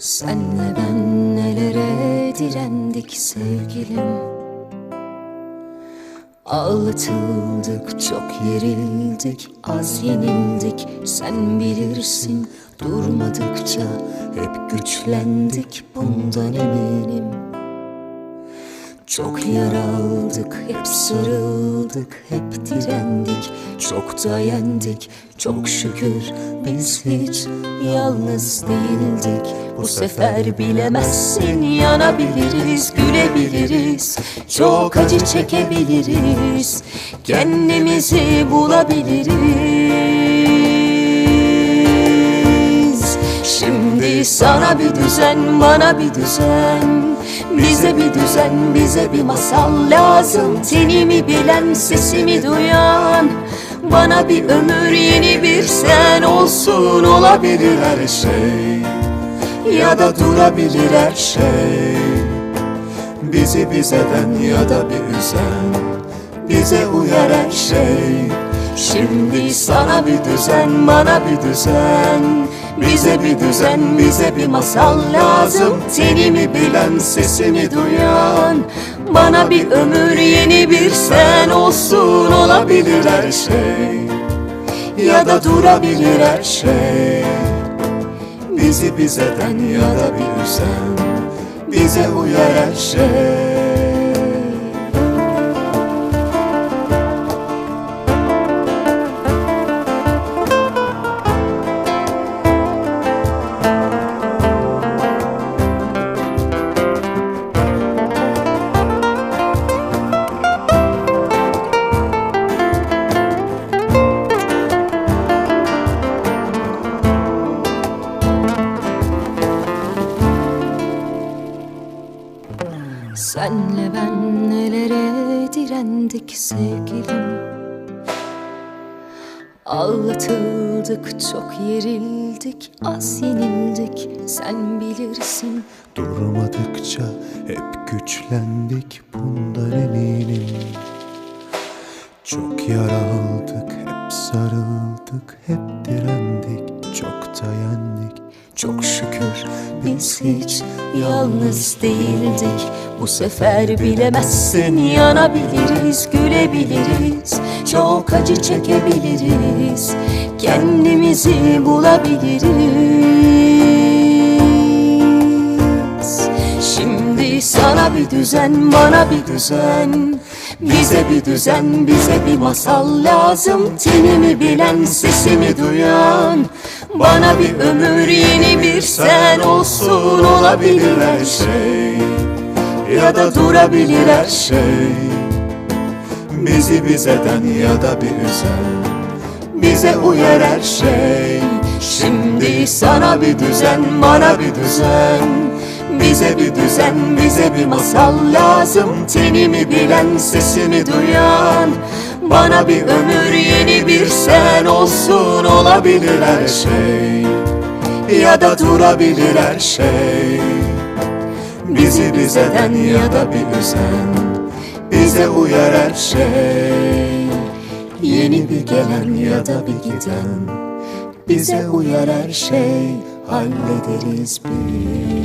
Senle ben nelere direndik sevgilim? Ağlatıldık, çok yerildik, az yenildik. Sen bilirsin durmadıkça hep güçlendik. Bundan eminim çok yara aldık, hep sarıldık, hep direndik. Çok da yendik, çok şükür biz hiç yalnız değildik. Bu sefer bilemezsin, yanabiliriz, gülebiliriz. Çok acı çekebiliriz, kendimizi bulabiliriz sana bir düzen, bana bir düzen. Bize bir düzen, bize bir masal lazım. Tenimi bilen, sesimi duyan? Bana bir ömür, yeni bir sen olsun Olabilir her şey. Ya da durabilir her şey. Bizi bizeden ya da bir üzen. Bize uyar her şey Şimdi sana bir düzen, bana bir düzen. Bize bir düzen, bize bir masal lazım. Tenimi bilen, sesimi duyan? Bana bir ömür, yeni bir sen olsun Olabilir her şey. Ya da durabilir her şey. Bizi bizeden ya da bir üzen Bize uyar her şey Senle ben nelere direndik sevgilim? Ağlatıldık, çok yerildik, az yenildik. Sen bilirsin. Durmadıkça hep güçlendik bundan eminim. Çok yara aldık, hep sarıldık, hep direndik Çok da yendik, Çok şükür biz hiç yalnız değildik. Bu sefer bilemezsin yanabiliriz, gülebiliriz. Çok acı çekebiliriz, kendimizi bulabiliriz sana bir düzen, bana bir düzen. Bize bir düzen, bize bir masal lazım. Tenimi bilen, sesimi duyan. Bana bir ömür, yeni bir sen olsun. Olabilir her şey. Ya da durabilir her şey. Bizi bizeden ya da bir üzen. Bize uyar her şey. Şimdi sana bir düzen, bana bir düzen Bize bir düzen, bize bir masal lazım. Tenimi bilen, sesimi duyan. Bana bir ömür, yeni bir sen olsun. Olabilir her şey. Ya da durabilir her şey. Bizi bizeden ya da bir üzen Bize uyar her şey. Yeni bir gelen ya da bir giden. Bize uyar her şey. Hallederiz bir